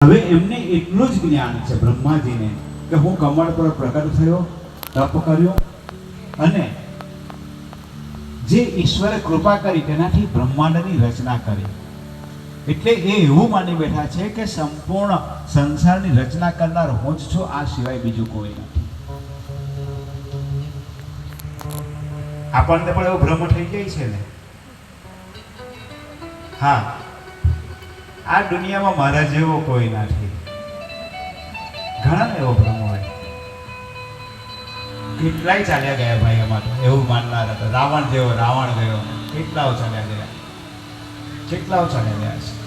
હવે એમને એટલું જ જ્ઞાન છે બ્રહ્માજીને કે હું કમળ પર પ્રગટ થયો, તપ કર્યો અને જે ઈશ્વરે કૃપા કરી તેનાથી બ્રહ્માંડની રચના કરી. એટલે એ એવું માની બેઠા છે કે સંપૂર્ણ સંસારની રચના કરનાર હું જ છું, આ સિવાય બીજું કોઈ નથી. આપણને પણ એવો ભ્રમ થઈ જાય છે ને? હા. આ દુનિયામાં મારા જેવો કોઈ નથી. ઘણા એવો ભ્રમ હોય. કેટલાય ચાલ્યા ગયા ભાઈ તો, એવું માનનાર હતા. રાવણ જેવો, રાવણ ગયો. કેટલાઓ ચાલ્યા ગયા. કેટલાઓ ચાલ્યા ગયા છે.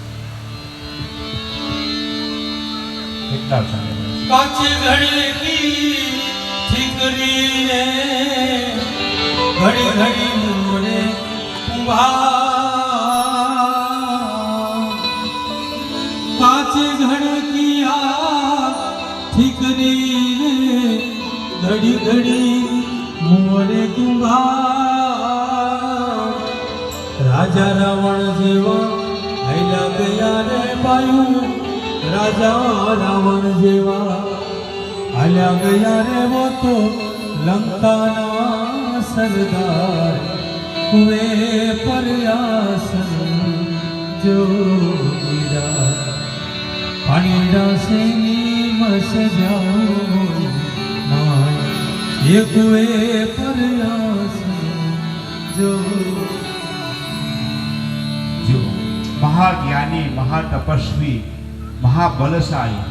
કેટલાઓ ચાલ્યા કાચે ઘડી કી ઠીકરી રે ઘડી ઘડી મોરે ઊભા ઘડી ઘડી મોરે કુંભા રાજા રાવણ જેવા હૈલા ગયા રે પાયું. રાજા રાવણ જેવા હાલ્યા ગયા રે વો તો લંકાના સરદાર. કુએ પર આસન જો ગીરા પાણીડા સે નીમસ જાઓ માં ये પર આસન જો જો મહાજ્ઞાની મહાતપસ્વી મહાબલશાળી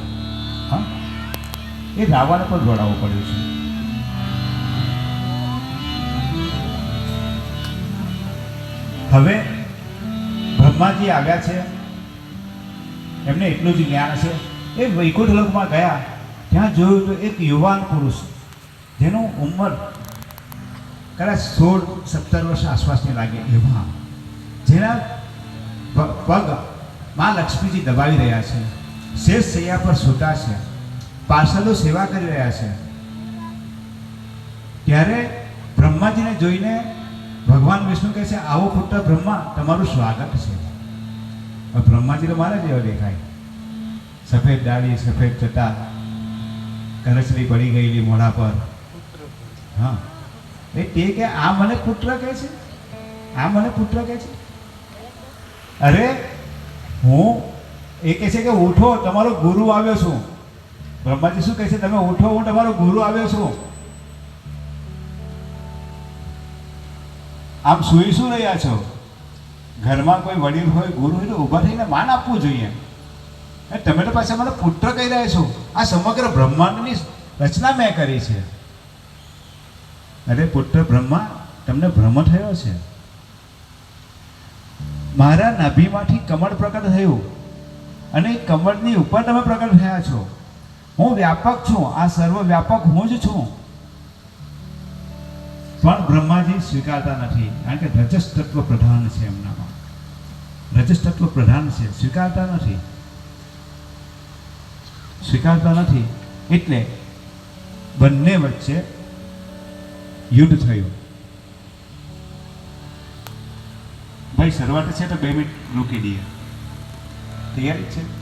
એ રાવણ પર જોડાવવું પડ્યું છે. હવે બ્રહ્માજી આવ્યા છે. એમને એટલું જ જ્ઞાન છે. એ વૈકુંઠ લોકમાં ગયા. ત્યાં જોયું તો એક યુવાન પુરુષ જેનું ઉંમર કદાચ સોળ, સત્તર વર્ષ આસપાસની લાગે એવા. જેના પગમાં લક્ષ્મીજી દબાવી રહ્યા છે શેષ સૈયા પર સૂતા છે પાર્ષદો સેવા કરી રહ્યા છે. ત્યારે બ્રહ્માજીને જોઈને ભગવાન વિષ્ણુ કહે છે, આવો પુત્ર બ્રહ્મા, તમારું સ્વાગત છે. બ્રહ્માજી તો મારા જેવા દેખાય. સફેદ દાઢી સફેદ ચટા, કરચલી પડી ગયેલી મોઢા પર. હા. તે કે આ મને પુત્ર કહે છે? આ મને પુત્ર કહે છે? અરે, હું એ કહે છે કે ઉઠો, તમારો ગુરુ આવ્યો છું. બ્રહ્માજી શું કહે છે? તમે ઉઠો, હું તમારો ગુરુ આવ્યો છું. આમ સુઈ શું રહ્યા છો? ઘરમાં કોઈ વડીલ હોય, ગુરુ હોય તો ઊભા થઈને માન આપવું જોઈએ. તમે તો પાછા મને પુત્ર કહી રહ્યા છો. આ સમગ્ર બ્રહ્માંડની રચના મેં કરી છે. અરે પુત્ર બ્રહ્મા, તમને ભ્રમ થયો છે? મારા નાભીમાંથી કમળ પ્રગટ થયું અને કમળની ઉપર તમે પ્રગટ થયા છો. હું વ્યાપક છું, આ સર્વ વ્યાપક હું જ છું. પણ બ્રહ્માજી સ્વીકારતા નથી, કારણ કે રજસ્તત્વ પ્રધાન છે એમનામાં. રજસ્તત્વ પ્રધાન છે, સ્વીકારતા નથી. સ્વીકારતા નથી, એટલે બંને વચ્ચે યુદ્ધ થયું. ભાઈ શરૂઆત છે તો બે મિનિટ રોકી દઈએ. તૈયારી છે?